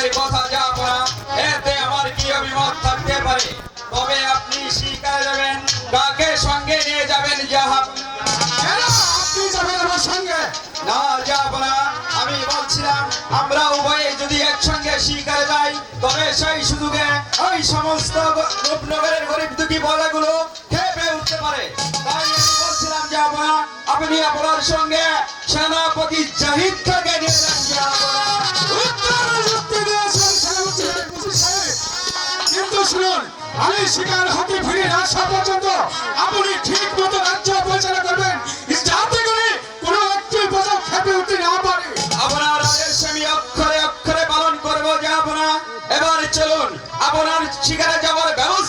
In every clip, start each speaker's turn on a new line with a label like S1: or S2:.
S1: মুখের কথা যাব না। এতে আমার কি অভিমত থাকতে পারে? তবে আপনি শিকারে যাবেন কাকে সঙ্গে নিয়ে যাবেন যাহা।
S2: আপনি যাবেন আমার সঙ্গে?
S1: না, যাব না। আমি বলছিলাম, আমরা উভয়ে যদি একসঙ্গে শিকারে যাই তবে সেই সুযোগে ওই সমস্ত রূপনগরের গরিব দুঃখী বলাগুলো খেপে উঠতে পারে। তাই আমি বলছিলাম, যাব না। আপনি আপনার সঙ্গে সেনাপতি জাহিদ খাকে নিয়ে যান
S2: শিকার ফিরে আসা পর্যন্ত আপনি ঠিক মতো রাজ্য পরিচালনা করবেন। যাতে করে কোনো একটি প্রজা খেপে উঠতে না পারে।
S1: আপনার আদেশ অক্ষরে অক্ষরে পালন করব যে না এবার চলুন, আপনার শিকারে যাওয়ার ব্যবস্থা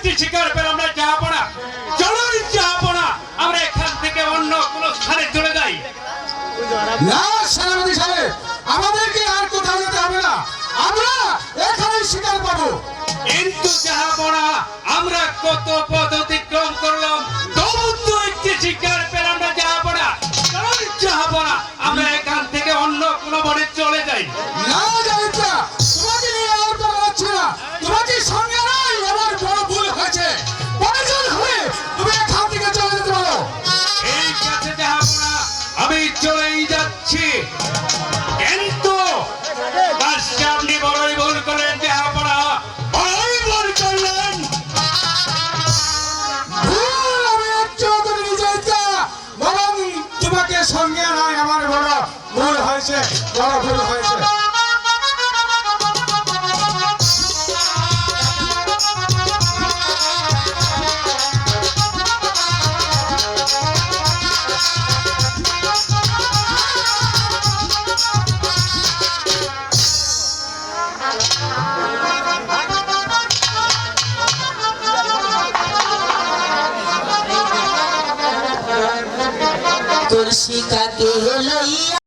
S3: একটি শিকার পেলাম না যাব না চলো যাব না আমরা এখান থেকে অন্য কোনো স্থানে চলে যাই।
S2: না সেনাপতি সাহেব আমাদেরকে আর কোথাও যেতে হবে না। আমরা এখানেই শিকার পাবো।
S3: কিন্তু যাব না আমরা কত পথ অতিক্রম করলাম। তবু তো একটি শিকার পেলাম না যাব না চলো যাব না আমরা এখান থেকে অন্য কোনো বনে চলে যাই। চলেই যাচ্ছি। কিন্তু আপনি বড়ই ভুল করলেন দেহাপড়া বড়ই ভুল করলেন।
S2: তোমাকে সঙ্গে নাই আমার বড়। ভুল হয়েছে, বড় ভুল হয়েছে।
S4: তোর কাকে লইয়া